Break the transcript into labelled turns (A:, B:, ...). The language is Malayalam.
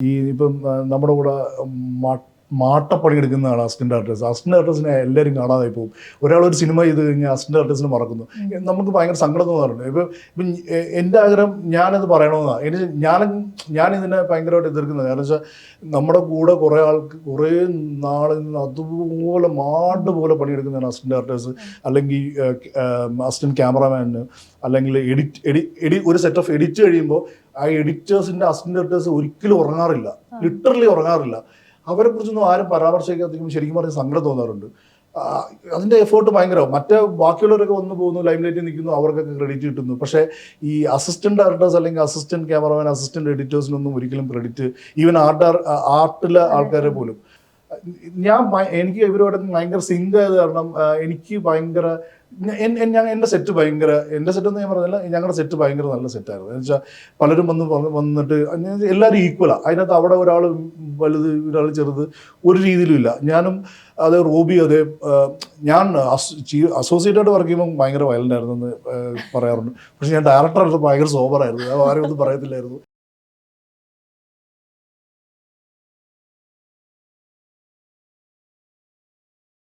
A: ഈ ഇപ്പം നമ്മുടെ കൂടെ മാട്ടപ്പണി എടുക്കുന്നതാണ് അസിസ്റ്റന്റ് ആർട്ടിസ്റ്റ് അസിസ്റ്റന്റ് ആർട്ടിസ്റ്റിനെ എല്ലാവരും കാണാതായി പോകും. ഒരാൾ ഒരു സിനിമ ചെയ്ത് കഴിഞ്ഞാൽ അസിസ്റ്റന്റ് ആർട്ടിസ്റ്റിനെ മറക്കുന്നു. നമുക്ക് ഭയങ്കര സങ്കടം തോന്നാറുണ്ട്. ഇപ്പോൾ ഇപ്പം എന്റെ ആഗ്രഹം ഞാനത് പറയണമെന്നാണ് എനിക്ക് ഞാൻ ഞാൻ ഇതിനെ ഭയങ്കരമായിട്ട് എതിർക്കുന്നത്. കാരണം വെച്ചാൽ നമ്മുടെ കൂടെ കുറേ ആൾക്ക് കുറേ നാളിൽ നിന്ന് അതുപോലെ മാട് പോലെ പണിയെടുക്കുന്നതാണ് അസിസ്റ്റന്റ് ആർട്ടിസ്റ്റ് അല്ലെങ്കിൽ അസിസ്റ്റന്റ് ക്യാമറമാന് അല്ലെങ്കിൽ എഡിറ്റ് എഡി എഡി ഒരു സെറ്റ് ഓഫ് എഡിറ്റ് കഴിയുമ്പോൾ ആ എഡിറ്റേഴ്സിന്റെ അസിസ്റ്റന്റ് എഡിറ്റേഴ്സ് ഒരിക്കലും ഉറങ്ങാറില്ല. ലിറ്ററലി ഉറങ്ങാറില്ല. അവരെ കുറിച്ചൊന്നും ആരും പരാമർശിക്കാത്തതിനും ശരിക്കും പറഞ്ഞ സങ്കടം തോന്നാറുണ്ട്. അതിന്റെ എഫേർട്ട് ഭയങ്കരമാവും മറ്റേ ബാക്കിയുള്ളവരൊക്കെ വന്നു പോകുന്നു ലൈം ലൈറ്റിൽ നിൽക്കുന്നു അവർക്കൊക്കെ ക്രെഡിറ്റ് കിട്ടുന്നു. പക്ഷേ ഈ അസിസ്റ്റന്റ് ഡയറക്ടേഴ്സ് അല്ലെങ്കിൽ അസിസ്റ്റന്റ് ക്യാമറമാൻ അസിസ്റ്റന്റ് എഡിറ്റേഴ്സിനൊന്നും ഒരിക്കലും ക്രെഡിറ്റ് ഈവൻ ആർട്ട് ആർട്ടിലെ ആൾക്കാരെ പോലും ഞാൻ എനിക്ക് ഇവരോടൊക്കെ ഭയങ്കര സിങ്ക് ആയത് കാരണം എനിക്ക് ഭയങ്കര ഞാൻ എന്റെ സെറ്റ് ഭയങ്കര എന്റെ സെറ്റ് എന്ന് ഞാൻ പറഞ്ഞില്ല ഞങ്ങളുടെ സെറ്റ് ഭയങ്കര നല്ല സെറ്റായിരുന്നു എന്ന് വെച്ചാൽ പലരും വന്ന് വന്ന് വന്നിട്ട് എല്ലാവരും ഈക്വലാണ് അതിനകത്ത് അവിടെ ഒരാൾ വലുത് ഒരാൾ ചെറുത് ഒരു രീതിയിലും ഇല്ല. ഞാനും അതെ റോബി അതേ ഞാൻ അസോസിയേറ്റായിട്ട് വർക്ക് ചെയ്യുമ്പോൾ ഭയങ്കര വയലന്റ് ആയിരുന്നു എന്ന് പറയാറുണ്ട്. പക്ഷെ ഞാൻ ഡയറക്ടറായിട്ട് ഭയങ്കര സോബറായിരുന്നു ആരും ഒന്നും പറയത്തില്ലായിരുന്നു.